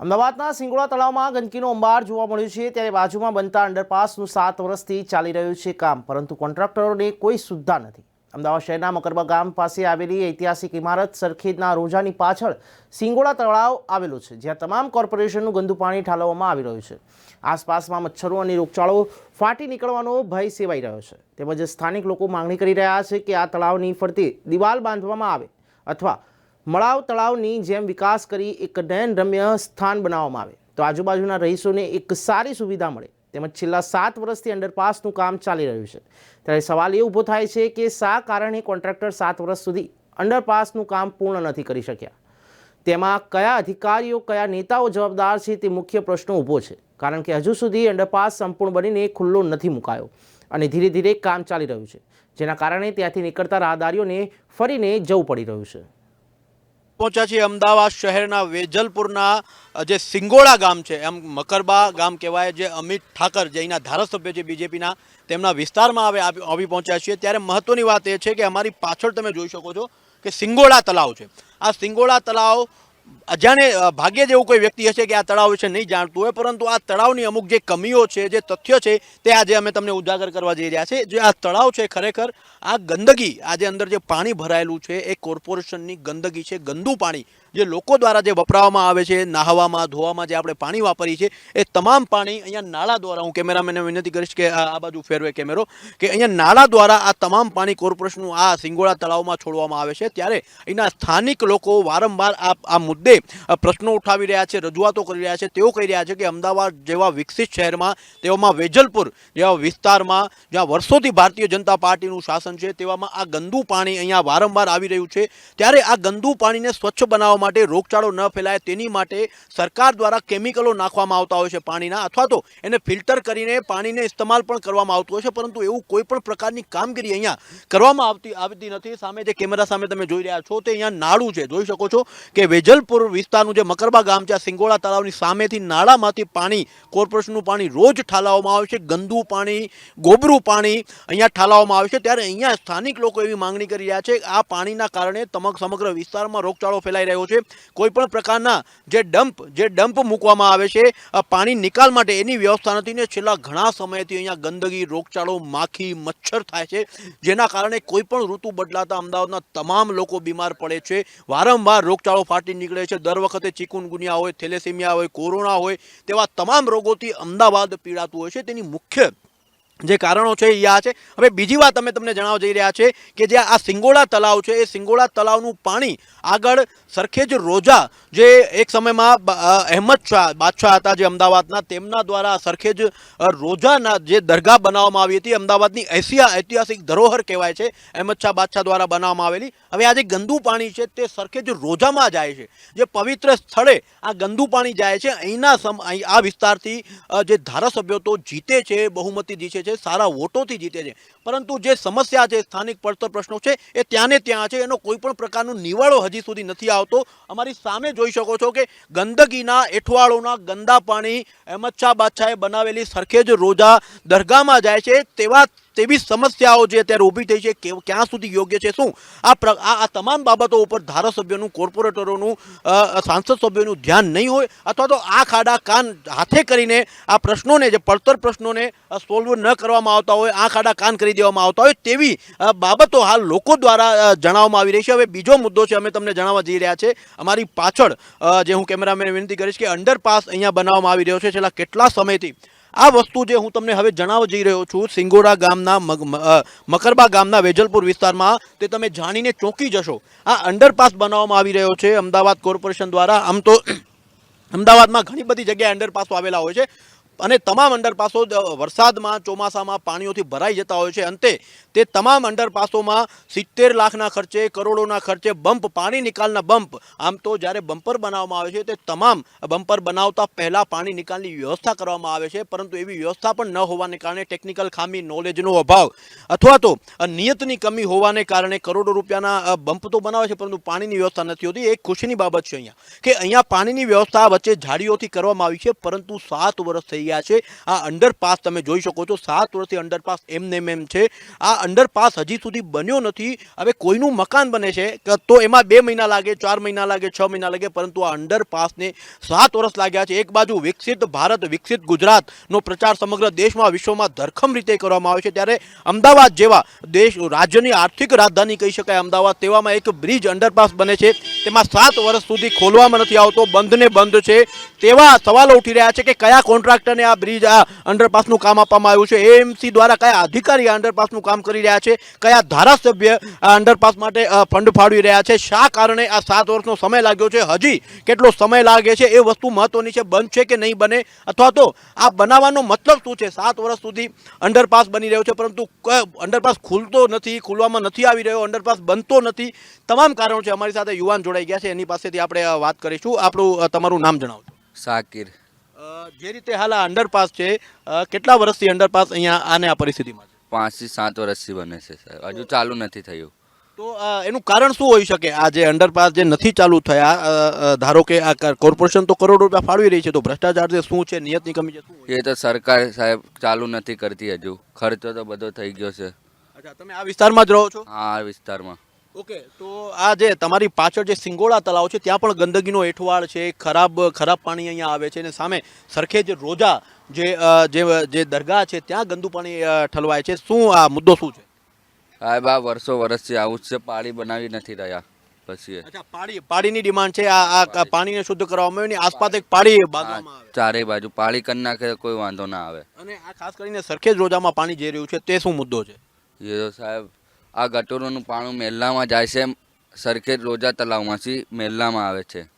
અમદાવાદના સિંગોડા તળાવમાં ગંદકીનો અંબાર જોવા મળ્યો છે, ત્યારે બાજુમાં બનતા અંડરપાસનું સાત વર્ષથી ચાલી રહ્યું છે કામ, પરંતુ કોન્ટ્રાક્ટરોને કોઈ સુદ્ધા નથી. અમદાવાદ શહેરના મકરબા ગામ પાસે આવેલી ઐતિહાસિક ઇમારત સરખેજના રોજાની પાછળ સિંગોડા તળાવ આવેલું છે, જ્યાં તમામ કોર્પોરેશનનું ગંદુ પાણી ઠાલવવામાં આવી રહ્યું છે. આસપાસમાં મચ્છરો અને રોગચાળો ફાટી નીકળવાનો ભય સેવાઈ રહ્યો છે. તેમજ સ્થાનિક લોકો માંગણી કરી રહ્યા છે કે આ તળાવની ફરતે દિવાલ બાંધવામાં આવે અથવા મળાવ તળાવની જેમ વિકાસ કરી એક નયનરમ્ય સ્થાન બનાવવામાં આવે. તો આજુબાજુના રહીશોને એક સારી સુવિધા મળે. તેમજ છેલ્લા સાત વર્ષથી અંડરપાસનું કામ ચાલી રહ્યું છે. ત્યારે સવાલ એ ઊભો થાય છે કે શા કારણે કોન્ટ્રાક્ટર સાત વર્ષ સુધી અંડરપાસનું કામ પૂર્ણ નથી કરી શક્યા? તેમાં કયા અધિકારીઓ, કયા નેતાઓ જવાબદાર છે તે મુખ્ય પ્રશ્ન ઊભો છે. કારણ કે હજુ સુધી અંડરપાસ સંપૂર્ણ બનીને ખુલ્લો નથી મુકાયો. અને ધીરે ધીરે કામ ચાલી રહ્યું છે. જેના કારણે ત્યાંથી નીકળતા રાહદારીઓને ફરીને જવું પડી રહ્યું છે. પહોંચ્યા છીએ અમદાવાદ શહેરના વેજલપુરના જે સિંગોળા ગામ છે, એમ મકરબા ગામ કહેવાય, જે અમિત ઠાકર જે અહીંના ધારાસભ્ય છે બીજેપીના, તેમના વિસ્તારમાં આવે, આવી પહોંચ્યા છીએ. ત્યારે મહત્વની વાત એ છે કે અમારી પાછળ તમે જોઈ શકો છો કે સિંગોળા તળાવ છે. આ સિંગોળા તળાવ અજાણે અ, ભાગ્યે જ એવું કોઈ વ્યક્તિ હશે કે આ તળાવ વિશે નહીં જાણતું હોય પરંતુ આ તળાવની અમુક જે કમીઓ છે જે તથ્યો છે તે આજે અમે તમને ઉજાગર કરવા જઈ રહ્યા છે. જે આ તળાવ છે ખરેખર આ ગંદકી આજે અંદર જે પાણી ભરાયેલું છે એ કોર્પોરેશનની ગંદકી છે ગંદુ પાણી. જે લોકો દ્વારા જે વપરાવામાં આવે છે, નાહવામાં, ધોવામાં જે આપણે પાણી વાપરીએ છીએ, એ તમામ પાણી અહીંયા નાળા દ્વારા, હું કેમેરામેનને વિનંતી કરીશ કે આ બાજુ ફેરવે કેમેરો, કે અહીંયા નાળા દ્વારા આ તમામ પાણી કોર્પોરેશનનું આ સિંગોળા તળાવમાં છોડવામાં આવે છે. ત્યારે અહીંના સ્થાનિક લોકો વારંવાર આ આ મુદ્દે પ્રશ્નો ઉઠાવી રહ્યા છે, રજૂઆતો કરી રહ્યા છે. તેઓ કહી રહ્યા છે કે અમદાવાદ જેવા વિકસિત શહેરમાં, તેવામાં વેજલપુર જેવા વિસ્તારમાં, જ્યાં વર્ષોથી ભારતીય જનતા પાર્ટીનું શાસન છે, તેવામાં આ ગંદુ પાણી અહીંયા વારંવાર આવી રહ્યું છે. ત્યારે આ ગંદુ પાણીને સ્વચ્છ બનાવવા માટે રોગચાળો ન ફેલાય તેની માટે સરકાર દ્વારા કેમિકલો નાખવામાં આવતા હોય છે પાણીના, અથવા તો એને ફિલ્ટર કરીને પાણીને ઇસ્તેમાલ પણ કરવામાં આવતું હોય છે, પરંતુ એવું કોઈ પણ પ્રકારની કામગીરી અહીંયા કરવામાં આવતી આવતી નથી. સામે જે કેમેરા સામે તમે જોઈ રહ્યા છો તે અહીંયા નાળું છે. જોઈ શકો છો કે વેજલપુર વિસ્તારનું જે મકરબા ગામ છે, આ સિંગોડા તળાવની સામેથી નાળામાંથી પાણી, કોર્પોરેશનનું પાણી રોજ ઠાલાવવામાં આવે છે. ગંદુ પાણી, ગોબરું પાણી અહીંયા ઠાલાવવામાં આવે છે. ત્યારે અહીંયા સ્થાનિક લોકો એવી માંગણી કરી રહ્યા છે આ પાણીના કારણે સમગ્ર વિસ્તારમાં રોગચાળો ફેલાઈ રહ્યો છે. કોઈ પણ પ્રકારના જે ડમ્પ જે ડમ્પ મૂકવામાં આવે છે પાણી નિકાલ માટે એની વ્યવસ્થા નથી ને છેલ્લા ઘણા સમયથી અહીંયા ગંદકી, રોગચાળો, માખી, મચ્છર થાય છે, જેના કારણે કોઈ પણ ઋતુ બદલાતા અમદાવાદના તમામ લોકો બીમાર પડે છે. વારંવાર રોગચાળો ફાટી નીકળે છે. દર વખતે ચિકુનગુનિયા હોય, થેલેસેમિયા હોય, કોરોના હોય, તેવા તમામ રોગોથી અમદાવાદ પીડાતું હોય છે. તેની મુખ્ય જે કારણો છે એ આ છે. હવે બીજી વાત અમે તમને જણાવવા જઈ રહ્યા છે કે જે આ સિંગોડા તળાવ છે, એ સિંગોડા તળાવનું પાણી આગળ સરખેજ રોજા જે એક સમયમાં અહેમદ શાહ બાદશાહ હતા જે અમદાવાદના, તેમના દ્વારા સરખેજ રોજાના જે દરગાહ બનાવવામાં આવી હતી, અમદાવાદની એશિયા ઐતિહાસિક ધરોહર કહેવાય છે, અહેમદ શાહ બાદશાહ દ્વારા બનાવવામાં આવેલી. હવે આ જે ગંદુ પાણી છે તે સરખેજ રોજામાં જાય છે. જે પવિત્ર સ્થળે આ ગંદુ પાણી જાય છે. અહીંના આ વિસ્તારથી જે ધારાસભ્યો તો જીતે છે બહુમતી જીતે છે. સારા વોટોથી જીતે છે. પરંતુ જે સમસ્યા છે, સ્થાનિક પડતર પ્રશ્નો છે, એ ત્યાંને ત્યાં છે. એનો કોઈ પણ પ્રકારનો નિવાળો હજી સુધી નથી આવતો. અમારી સામે જોઈ શકો છો કે ગંદકીના એઠવાળોના ગંદા પાણી શાહ બાદશાહે બનાવેલી સરખેજ રોજા દરગાહમાં જાય છે. તેવા તેવી સમસ્યાઓ જે અત્યારે ઊભી થઈ છે, કે ક્યાં સુધી યોગ્ય છે, શું? આ પ્ર- આ તમામ બાબતો ઉપર ધારાસભ્યોનું, કોર્પોરેટરોનું સાંસદ સભ્યોનું ધ્યાન નહીં હોય, અથવા તો આ ખાડા કાન હાથે કરીને આ પ્રશ્નોને, જે પડતર પ્રશ્નોને સોલ્વ ન કરવામાં આવતા હોય, આ ખાડા કાન કરી દેવામાં આવતા હોય, તેવી બાબતો હાલ લોકો દ્વારા જણાવવામાં આવી રહી છે. હવે બીજો મુદ્દો છે, અમે તમને જણાવવા જઈ રહ્યા છે, અમારી પાછળ જે હું કેમેરામેન વિનંતી કરીશ કે અંડરપાસ અહીંયા બનાવવામાં આવી રહ્યો છે. છેલ્લા કેટલા સમયથી આ વસ્તુ જે હું તમને હવે જણાવવા જઈ રહ્યો છું, સિંગોડા ગામના મકરબા ગામના વેજલપુર વિસ્તારમાં, તે તમે જાણીને ચોંકી જશો. આ અંડરપાસ બનાવવામાં આવી રહ્યો છે, અમદાવાદ કોર્પોરેશન દ્વારા. આમ તો, અમદાવાદમાં ઘણી બધી જગ્યાએ અંડરપાસો આવેલા હોય છે. અને તમામ અંડરપાસો વરસાદમાં, ચોમાસામાં પાણીઓથી ભરાઈ જતા હોય છે. અંતે તે તમામ અંડરપાસોમાં સિત્તેર લાખના ખર્ચે, કરોડોના ખર્ચે બમ્પ, પાણી નિકાલના બમ્પ, આમ તો જ્યારે બમ્પર બનાવવામાં આવે છે, તે તમામ બમ્પર બનાવતા પહેલાં પાણી નિકાલની વ્યવસ્થા કરવામાં આવે છે. પરંતુ એવી વ્યવસ્થા પણ ન હોવાને કારણે ટેકનિકલ ખામી, નોલેજનો અભાવ અથવા તો નિયતની કમી હોવાને કારણે કરોડો રૂપિયાના બમ્પ તો બનાવે છે, પરંતુ પાણીની વ્યવસ્થા નથી હોતી. એ ખુશીની બાબત છે અહીંયા, કે અહીંયા પાણીની વ્યવસ્થા વચ્ચે ઝાડીઓથી કરવામાં આવી છે, પરંતુ સાત વર્ષ થઈ રહ્યા છે. આ અંડરપાસ તમે જોઈ શકો છો. સાત વર્ષથી અંડરપાસ એમને એમ છે. આ અંડરપાસ હજી સુધી બન્યો નથી. હવે કોઈનું મકાન બને છે તો એમાં બે મહિના લાગે, ચાર મહિના લાગે, છ મહિના લાગે, પરંતુ આ અંડરપાસને સાત વર્ષ લાગ્યા છે. એક બાજુ વિકસિત ભારત, વિકસિત ગુજરાતનો પ્રચાર સમગ્ર દેશમાં, વિશ્વમાં ધરખમ રીતે કરવામાં આવે છે. ત્યારે અમદાવાદ જેવા દેશ, રાજ્યની આર્થિક રાજધાની કહી શકાય અમદાવાદ, તેવામાં એક બ્રિજ અંડરપાસ બને છે. તેમાં સાત વર્ષ સુધી ખોલવામાં નથી આવતો. બંધને બંધ છે. તેવા સવાલો ઉઠી રહ્યા છે કે કયા કોન્ટ્રાક્ટરને આ બ્રિજ, આ અંડરપાસનું કામ આપવામાં આવ્યું છે. એએમસી દ્વારા કયા અધિકારી આ અંડરપાસનું કામ કરી રહ્યા છે? કયા ધારાસભ્ય આ અંડરપાસ માટે ફંડ ફાળવી રહ્યા છે? શા કારણે આ સાત વર્ષનો સમય લાગ્યો છે? હજી કેટલો સમય લાગે છે? એ વસ્તુ મહત્વની છે બનશે કે નહીં બને? અથવા તો આ બનાવવાનો મતલબ શું છે? સાત વર્ષ સુધી અંડરપાસ બની રહ્યો છે, પરંતુ અંડરપાસ ખુલતો નથી, ખુલવામાં નથી આવી રહ્યો, અંડરપાસ બનતો નથી. તમામ કારણો છે અમારી સાથે યુવાન જોડાઈ ગયા છે. એની પાસેથી આપણે વાત કરીશું. આપણું તમારું નામ જણાવજો. સાકિર. જે રીતે હાલ આ અંડરપાસ છે કેટલા વર્ષથી અંડરપાસ અહીંયા આને આ પરિસ્થિતિમાં છે? પાંચથી સાત વર્ષથી બને છે સાહેબ. હજુ ચાલુ નથી થયું. તો એનું કારણ શું હોઈ શકે? આ જે અંડરપાસ જે નથી ચાલુ થયા ધારો કે આ કોર્પોરેશન તો કરોડો રૂપિયા ફાળવી રહી છે તો ભ્રષ્ટાચાર જે શું છે નિયતની કમી છે શું એ તો સરકાર સાહેબ ચાલુ નથી કરતી હજુ. ખર્ચો તો બધો થઈ ગયો છે. અચ્છા તમે આ વિસ્તારમાં જ રહો છો? હા આ વિસ્તારમાં. ઓકે તો આ જે તમારી પાછળ જે સિંગોડા તળાવ છે ત્યાં પણ ગંદકીનો એઠવાડ છે ખરાબ ખરાબ પાણી અહીંયા આવે છે અને સામે સરખેજ રોજા જે જે દરગાહ છે ત્યાં ગંદુ પાણી ઠલવાય છે. શું આ મુદ્દો શું છે? સાહેબ આ વર્ષો વર્ષથી આવું જ છે. પાણી બનાવી નથી રહ્યા પછી અચ્છા પાણી પાણીની ડિમાન્ડ છે. આ આ પાણીને શુદ્ધ કરવામાં આવે આસપાસ એક પાણી બાંધવામાં આવે. ચારે બાજુ પાણી કરી નાખે કોઈ વાંધો ના આવે. અને આ ખાસ કરીને સરખેજ રોજામાં પાણી જઈ રહ્યું છે તે શું મુદ્દો છે? એ તો સાહેબ આ ગટોરોનું પાણી મેલ્લામાં જાય છે સરખેજ રોજા તલાવમાંથી મેલ્લામાં આવે છે.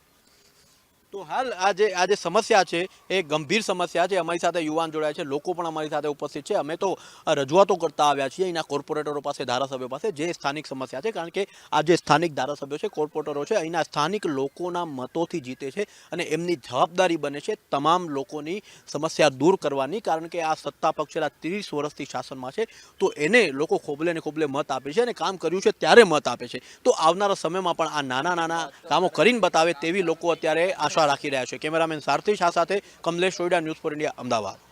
તો હાલ આ જે આ જે સમસ્યા છે, એ ગંભીર સમસ્યા છે. અમારી સાથે યુવાન જોડાયા છે. લોકો પણ અમારી સાથે ઉપસ્થિત છે. અમે તો રજૂઆતો કરતા આવ્યા છીએ. અહીંના કોર્પોરેટરો પાસે, ધારાસભ્યો પાસે જે સ્થાનિક સમસ્યા છે. કારણ કે આ જે સ્થાનિક ધારાસભ્યો છે, કોર્પોરેટરો છે અહીંના સ્થાનિક લોકોના મતોથી જીતે છે અને એમની જવાબદારી બને છે તમામ લોકોની સમસ્યા દૂર કરવાની. કારણ કે આ સત્તા પક્ષ છેલ્લા ત્રીસ વર્ષથી શાસનમાં છે. તો એને લોકો ખોબલે ને ખોબલે મત આપે છે અને કામ કર્યું છે ત્યારે મત આપે છે. તો આવનારા સમયમાં પણ આ નાના નાના કામો કરીને બતાવે તેવી લોકો અત્યારે આશા રાખી રહ્યા છે. કેમેરામેન સારથી શાહ સાથે Kamlesh Soyda news for India Ahmedabad.